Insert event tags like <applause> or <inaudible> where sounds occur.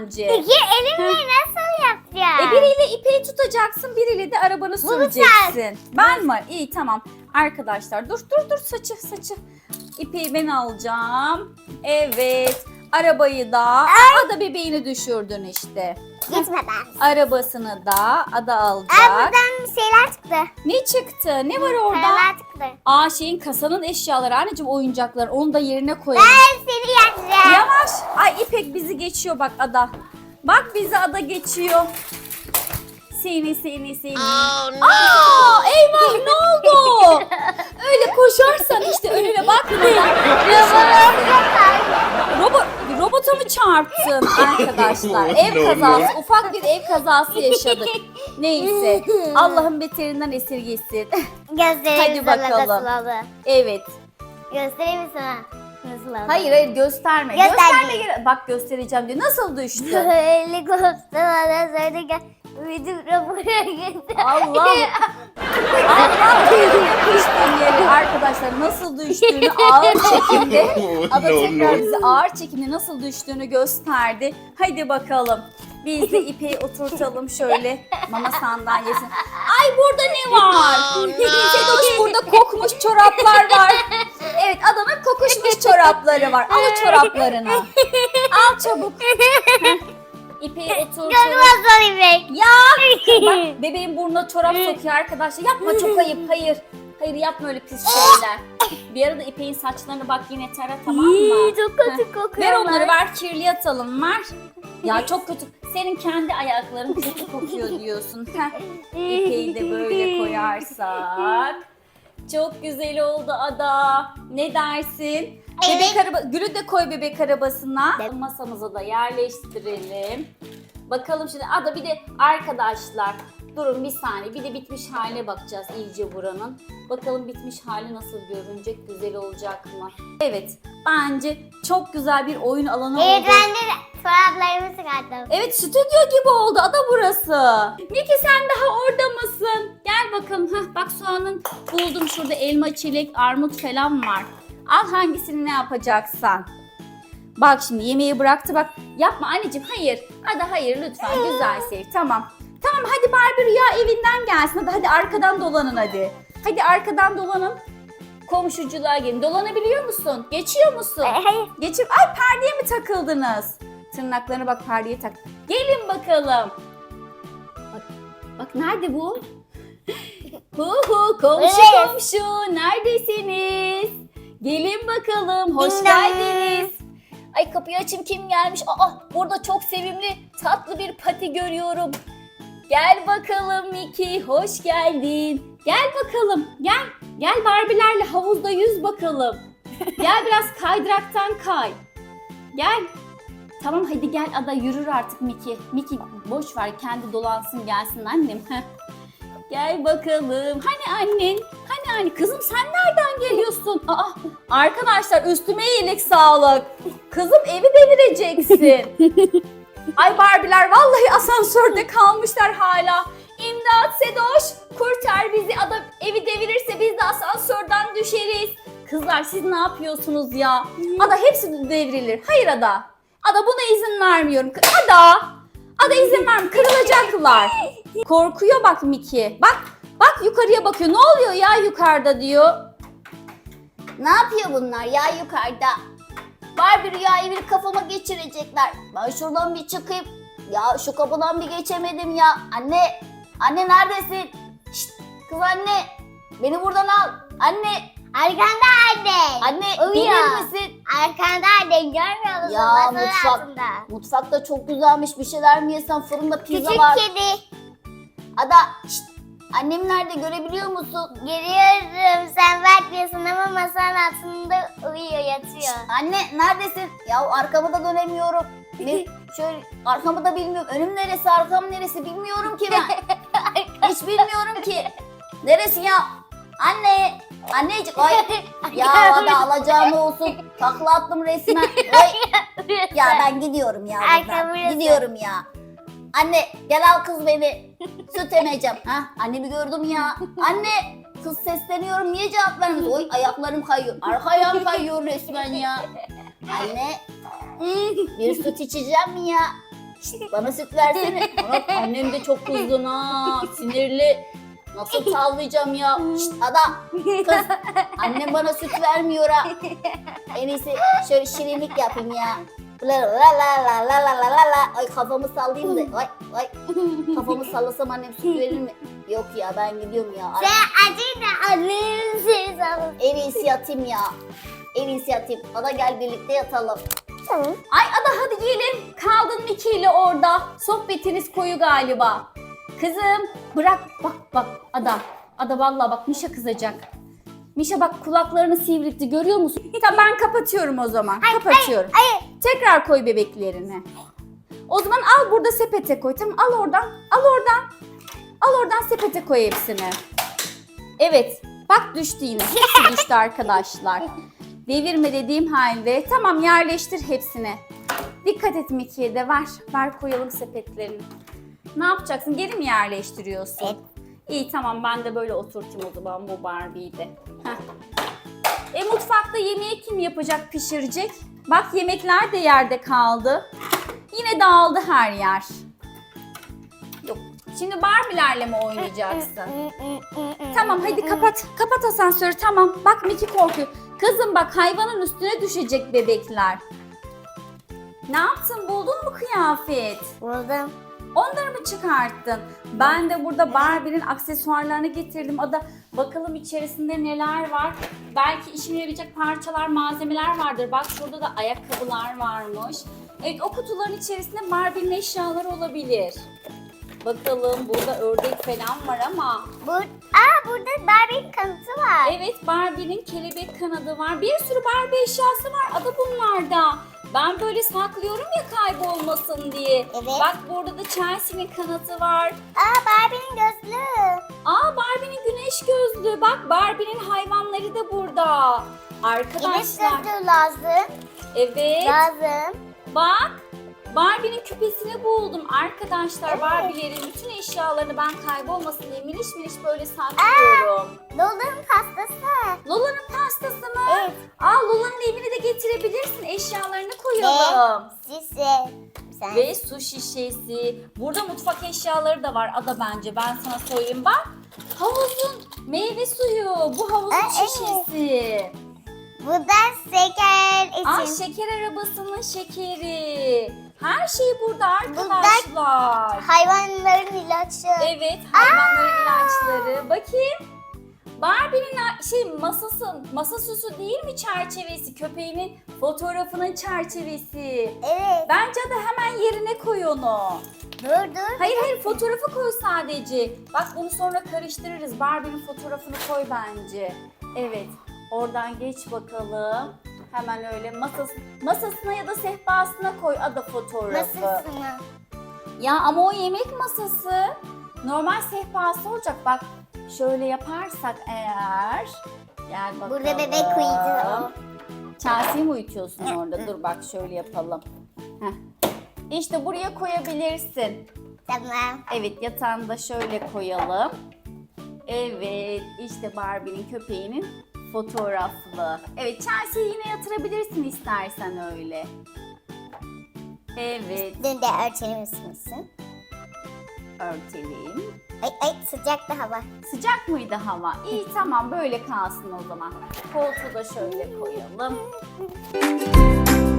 bence. Peki elimle nasıl yapacağım? E biriyle ipeyi tutacaksın, biriyle de arabanı süreceksin. Ben mi? İyi tamam. Arkadaşlar dur dur dur saçı saçı. İpeyi ben alacağım. Evet. Arabayı da ada bebeğini düşürdün işte. Gitmeden. Arabasını da ada Ay alacak. buradan şeyler çıktı. Ne çıktı? Ne var orada? Paralar çıktı. Aa şeyin kasanın eşyaları anneciğim oyuncaklar. Onu da yerine koyalım. Ben seni yeneceğim. Yavaş. Ay İpek bizi geçiyor bak ada. Bak bizi ada geçiyor. Seni seni seni. Aa eyvah ne oldu? Öyle koşarsan işte önüne bakmadan. <laughs> Robot, robota mı çarptın <laughs> arkadaşlar? Ev kazası, ufak bir ev kazası yaşadık. <laughs> Neyse. Allah'ın beterinden esirgesin. Göstereyim Hadi sana bakalım. nasıl oldu. evet. Göstereyim mi sana nasıl oldu. Hayır hayır gösterme. Göster Gösterme. değil. gere- Bak göstereceğim diyor. Nasıl düştü? Böyle koptular sonra gel. Bizim buraya gitti. Allah. <laughs> Allah arkadaşlar nasıl düştüğünü ağır çekimde Ada <laughs> tekrar bize ağır çekimde nasıl düştüğünü gösterdi. Hadi bakalım. Biz de ipeyi oturtalım şöyle mama sandalyesine. Ay burada ne var? Sedoş burada kokmuş çoraplar var. Evet adanın kokuşmuş <laughs> çorapları var. Al o çoraplarını. Al çabuk. <laughs> İpeyi oturtalım. Görmez İpek. Ya bak bebeğin burnuna çorap sokuyor arkadaşlar. Yapma çok ayıp. Hayır. Hayır yapma öyle pis şeyler. Bir arada İpek'in saçlarını bak yine tara tamam mı? İyi, çok kötü Heh. kokuyor. Ver onları ver kirli atalım ver. Ya çok kötü. Senin kendi ayakların kötü kokuyor diyorsun. Heh. <laughs> İpeği de böyle koyarsak. Çok güzel oldu Ada. Ne dersin? Bebek araba, gülü de koy bebek arabasına. Evet. Masamıza da yerleştirelim. Bakalım şimdi Ada bir de arkadaşlar durun bir saniye bir de bitmiş haline bakacağız iyice buranın. Bakalım bitmiş hali nasıl görünecek, güzel olacak mı? Evet bence çok güzel bir oyun alanı Evet oldu. ben de çoraplarımı çıkarttım. Evet stüdyo gibi oldu ada burası. Niki sen daha orada mısın? Gel bakalım. Hah, bak soğanın buldum şurada elma, çilek, armut falan var. Al hangisini ne yapacaksan. Bak şimdi yemeği bıraktı bak. Yapma anneciğim hayır. Ada hayır lütfen güzel sev. Tamam. Tamam hadi Barbie Rüya evinden gelsin. Hadi, hadi arkadan dolanın hadi. Hadi arkadan dolanın. Komşuculuğa gelin. Dolanabiliyor musun? Geçiyor musun? Ay, Hayır. Geçip ay perdeye mi takıldınız? Tırnaklarına bak perdeye tak. Gelin bakalım. Bak, bak nerede bu? hu hu komşu Evet. komşu neredesiniz? Gelin bakalım hoş geldiniz. Ay kapıyı açayım kim gelmiş? Aa burada çok sevimli tatlı bir pati görüyorum. Gel bakalım Miki hoş geldin. Gel bakalım gel. Gel Barbie'lerle havuzda yüz bakalım. Gel biraz kaydıraktan kay. Gel. Tamam hadi gel ada yürür artık Miki. Miki boş ver kendi dolansın gelsin annem. Gel bakalım. Hani annen? Hani anne? Kızım sen nereden geliyorsun? Aa, arkadaşlar üstüme iyilik sağlık. Kızım evi devireceksin. <laughs> Ay Barbiler vallahi asansörde kalmışlar hala. İmdat Sedoş kurtar bizi adam evi devirirse biz de asansörden düşeriz. Kızlar siz ne yapıyorsunuz ya? Ada hepsi devrilir. Hayır Ada. Ada buna izin vermiyorum. Ada. Ada izin vermiyorum. Kırılacaklar. Korkuyor bak Miki. Bak. Bak yukarıya bakıyor. Ne oluyor ya yukarıda diyor. Ne yapıyor bunlar ya yukarıda? Barbie rüyayı bir kafama geçirecekler. Ben şuradan bir çıkayım. Ya şu kapıdan bir geçemedim ya. Anne, anne neredesin? Şşt, kız anne. Beni buradan al. Anne, Arkanda anne. anne Uyuyor. gelir misin? Arkanda anne görmüyor musun? Ya, Masanın mutfak- altında. Mutfakta çok güzelmiş bir şeyler mi yesem fırında pizza Küçük var. kedi. Ada, şşt, annem nerede görebiliyor musun? Görüyorum sen bakmıyorsun ama masanın altında uyuyor yatıyor. Anne neredesin? Ya arkamı da dönemiyorum. Bir, <laughs> şöyle arkamı da bilmiyorum. Önüm neresi, arkam neresi bilmiyorum ki ben. <laughs> Hiç bilmiyorum ki. Neresi ya? Anne, annecik ay. <laughs> Ya hadi alacağım olsun. Takla attım resmen. Ay, ya ben gidiyorum ya buradan. Gidiyorum ya. Anne gel al kız beni. Süt emeceğim. Ha, annemi gördüm ya. Anne kız sesleniyorum niye cevap vermiyorsun? Oy ayaklarım kayıyor. Arka ayağım kayıyor resmen ya. Anne bir süt içeceğim ya? Şşt, bana süt versene. Ana, annem de çok kızgın ha. Sinirli. Nasıl tavlayacağım ya? Şşt, ada. Kız. Annem bana süt vermiyor ha. En iyisi şöyle şirinlik yapayım ya. La la la la la la la la la. Ay kafamı sallayayım da. Ay ay. Kafamı sallasam annem süt verir mi? Yok ya ben gidiyorum ya. Ay, Sen acıyı da annenin seni alın. En iyisi yatayım ya. En iyisi yatayım. Ada gel birlikte yatalım. Tamam. Ay Ada hadi gelin. Kaldın Miki ile orada. Sohbetiniz koyu galiba. Kızım bırak bak bak Ada. Ada vallahi bak Mişa kızacak. Mişa bak kulaklarını sivriltti görüyor musun? Tamam ben kapatıyorum o zaman. kapatıyorum. Hayır. Tekrar koy bebeklerini. O zaman al burada sepete koy. Tamam al oradan. Al oradan. Al oradan sepete koy hepsini. Evet. Bak düştü yine. Hepsi düştü arkadaşlar. Devirme dediğim halde. Tamam yerleştir hepsini. Dikkat et Miki'ye de ver. Ver koyalım sepetlerini. Ne yapacaksın? Geri mi yerleştiriyorsun? Evet. İyi tamam ben de böyle oturtayım o zaman bu Barbie'yi de. Heh. E mutfakta yemeği kim yapacak, pişirecek? Bak yemekler de yerde kaldı. Yine dağıldı her yer. Yok. Şimdi Barbie'lerle mi oynayacaksın? Tamam hadi kapat. Kapat asansörü tamam. Bak Miki korkuyor. Kızım bak hayvanın üstüne düşecek bebekler. Ne yaptın? Buldun mu kıyafet? Buldum. Onları mı çıkarttın? Ben de burada Barbie'nin aksesuarlarını getirdim. O da bakalım içerisinde neler var. Belki işime yarayacak parçalar, malzemeler vardır. Bak şurada da ayakkabılar varmış. Evet o kutuların içerisinde Barbie'nin eşyaları olabilir. Bakalım burada ördek falan var ama Bur Aa burada Barbie kanıtı var. Evet Barbie'nin kelebek kanadı var. Bir sürü Barbie eşyası var. Adı bunlarda. Ben böyle saklıyorum ya kaybolmasın diye. Evet. Bak burada da Chelsea'nin kanatı var. Aa Barbie'nin gözlüğü. Aa Barbie'nin güneş gözlüğü. Bak Barbie'nin hayvanları da burada. Güneş Arkadaşlar. gözlüğü lazım. Evet. Lazım. Bak. Barbie'nin küpesini buldum. Arkadaşlar Evet. Barbie'lerin bütün eşyalarını ben kaybolmasın diye miniş miniş böyle saklıyorum. Lola'nın pastası. Lola'nın pastası mı? Evet. Aa Lola'nın evini de getirebilirsin. Eşyalarını koyalım. Sisi. Sen. Ve su şişesi. Burada mutfak eşyaları da var. Ada bence ben sana söyleyeyim bak. Havuzun meyve suyu. Bu havuzun Aa, evet. şişesi. Bu da şeker Aa için. şeker arabasının şekeri. Her şey burada Burada- arkadaşlar. Hayvanların ilacı. Evet hayvanların ilaçları. Bakayım. Barbie'nin şey masası, masa süsü değil mi çerçevesi? Köpeğinin fotoğrafının çerçevesi. Evet. Bence de hemen yerine koy onu. Dur dur. Hayır hayır fotoğrafı koy sadece. Bak bunu sonra karıştırırız. Barbie'nin fotoğrafını koy bence. Evet. Oradan geç bakalım. Hemen öyle masası, masasına ya da sehpasına koy ada fotoğrafı. Nasılsın? Ya ama o yemek masası. Normal sehpası olacak. Bak şöyle yaparsak eğer. Gel bakalım. Burada bebek uyudu. Chelsea'yi mi uyutuyorsun orada? Dur bak şöyle yapalım. Heh. İşte buraya koyabilirsin. Tamam. Evet yatağını da şöyle koyalım. Evet işte Barbie'nin köpeğinin fotoğraflı. Evet Chelsea'yi yine yatırabilirsin istersen öyle. Evet Dün de örtelim misin? örtelim. Ay ay sıcak da hava. Sıcak mıydı hava? İyi tamam böyle kalsın o zaman. Koltuğu da şöyle koyalım. <laughs>